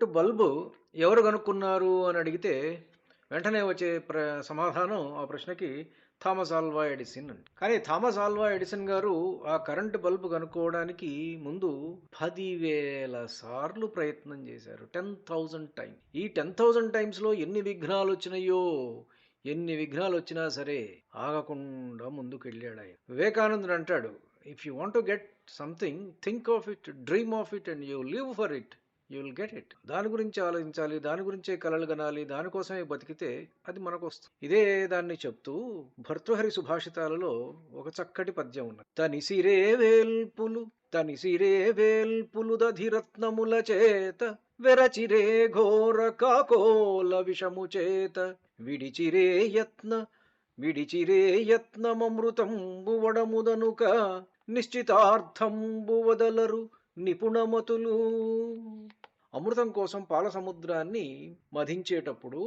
Light bulb ఎవరు కనుక్కున్నారు అని అడిగితే వెంటనే వచ్చే ప్ర సమాధానం ఆ ప్రశ్నకి థామస్ ఆల్వా ఎడిసన్ అండి. కానీ థామస్ ఆల్వా ఎడిసన్ గారు ఆ కరెంట్ బల్బు కనుక్కోవడానికి ముందు పదివేల సార్లు ప్రయత్నం చేశారు. టెన్ థౌజండ్ టైం ఈ టెన్ థౌజండ్ టైమ్స్లో ఎన్ని విఘ్నాలు వచ్చినాయో ఎన్ని విఘ్నాలు వచ్చినా సరే ఆగకుండా ముందుకు వెళ్ళాడు ఆయన. వివేకానందుడు అంటాడు if you want to get something think of it dream of it and you live for it you will get it దాని గురించి ఆలోచించాలి దాని గురించే కలలు గనాలి దానికోసమే బతికితే అది మనకు వస్తుంది ఇదే దాన్ని చెప్తూ భర్తృహరి సుభాషితాలలో ఒక చక్కటి పద్యం ఉన్నది. తనిసిరే వేల్పులు తనిసిరే వేల్పులు దధిరత్నముల చేత వెరచిరే ఘోర కాకోల విషము చేత విడిచిరే యత్న విడిచిరే యత్నమమృతంబు వడముదనుక నిశ్చితార్థంబు వదలరు నిపుణమతులు. అమృతం కోసం పాల సముద్రాన్ని మధించేటప్పుడు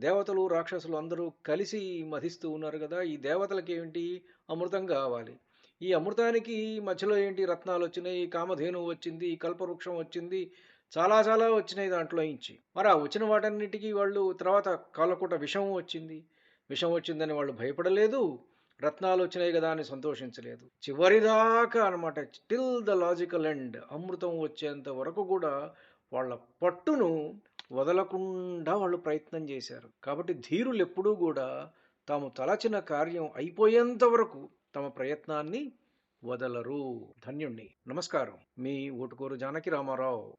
దేవతలు రాక్షసులు అందరూ కలిసి మధిస్తూ ఉన్నారు కదా ఈ దేవతలకి ఏంటి అమృతం కావాలి? ఈ అమృతానికి మధ్యలో ఏంటి రత్నాలు వచ్చినాయి? కామధేను వచ్చింది కల్పవృక్షం వచ్చింది చాలా చాలా వచ్చినాయి దాంట్లో ఇచ్చి మరి ఆ వచ్చిన వాటన్నిటికీ వాళ్ళు తర్వాత కాలకూట విషం వచ్చింది. విషం వచ్చిందని వాళ్ళు భయపడలేదు రత్నాలు వచ్చినాయి కదా అని సంతోషించలేదు. చివరిదాకా అనమాట టిల్ ద లాజికల్ ఎండ్ అమృతం వచ్చేంత వరకు కూడా వాళ్ళ పట్టును వదలకుండా వాళ్ళు ప్రయత్నం చేశారు. కాబట్టి ధీరులు ఎప్పుడూ కూడా తాము తలచిన కార్యం అయిపోయేంత వరకు తమ ప్రయత్నాన్ని వదలరు. ధన్యుణ్ణి. నమస్కారం. మీ ఊటుకూరు జానకి రామారావు.